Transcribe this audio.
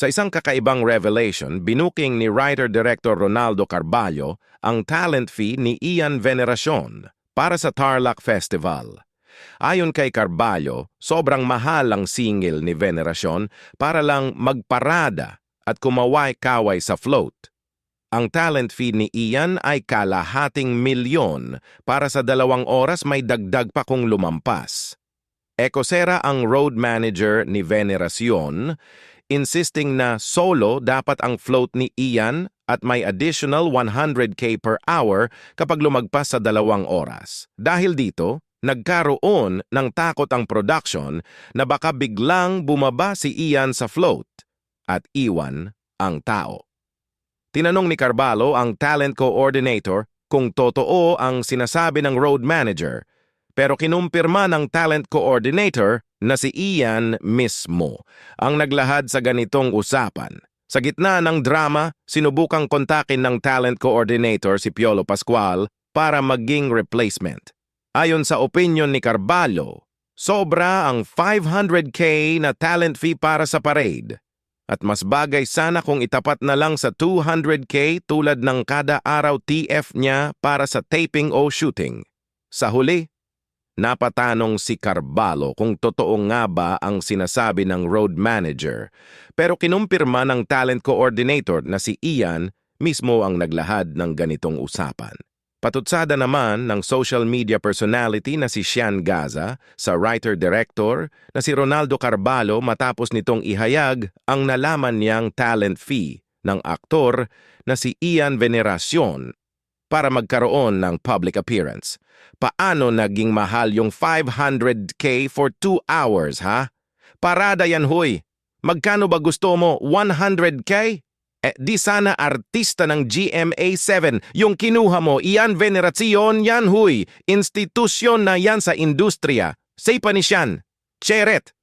Sa isang kakaibang revelation, binuking ni writer-director Ronaldo Carballo ang talent fee ni Ian Veneracion para sa Tarlac Festival. Ayon kay Carballo, sobrang mahal ang singil ni Veneracion para lang magparada at kumaway-kaway sa float. Ang talent fee ni Ian ay kalahating milyon para sa dalawang oras may dagdag pa kung lumampas. Ecosera ang road manager ni Veneracion, insisting na solo dapat ang float ni Ian at may additional 100k per hour kapag lumagpas sa dalawang oras. Dahil dito, nagkaroon ng takot ang production na baka biglang bumaba si Ian sa float at iwan ang tao. Tinanong ni Carballo ang talent coordinator kung totoo ang sinasabi ng road manager, pero kinumpirma ng talent coordinator na si Ian mismo ang naglahad sa ganitong usapan. Sa gitna ng drama, sinubukang kontakin ng talent coordinator si Piolo Pascual para maging replacement. Ayon sa opinion ni Carballo, sobra ang 500k na talent fee para sa parade. At mas bagay sana kung itapat na lang sa 200k tulad ng kada araw TF niya para sa taping o shooting. Sa huli, napatanong si Carballo kung totoo nga ba ang sinasabi ng road manager. Pero kinumpirma ng talent coordinator na si Ian mismo ang naglahad ng ganitong usapan. Patutsada naman ng social media personality na si Sian Gaza sa writer-director na si Ronaldo Carballo matapos nitong ihayag ang nalaman niyang talent fee ng aktor na si Ian Veneracion para magkaroon ng public appearance. Paano naging mahal yung 500k for 2 hours, ha? Parada yan, huy. Magkano ba gusto mo? 100k? Eh, di sana artista ng GMA7 yung kinuha mo, iyan veneracion yan huy. Institusyon na yan sa industriya. Say pa ni Sian. Cheret.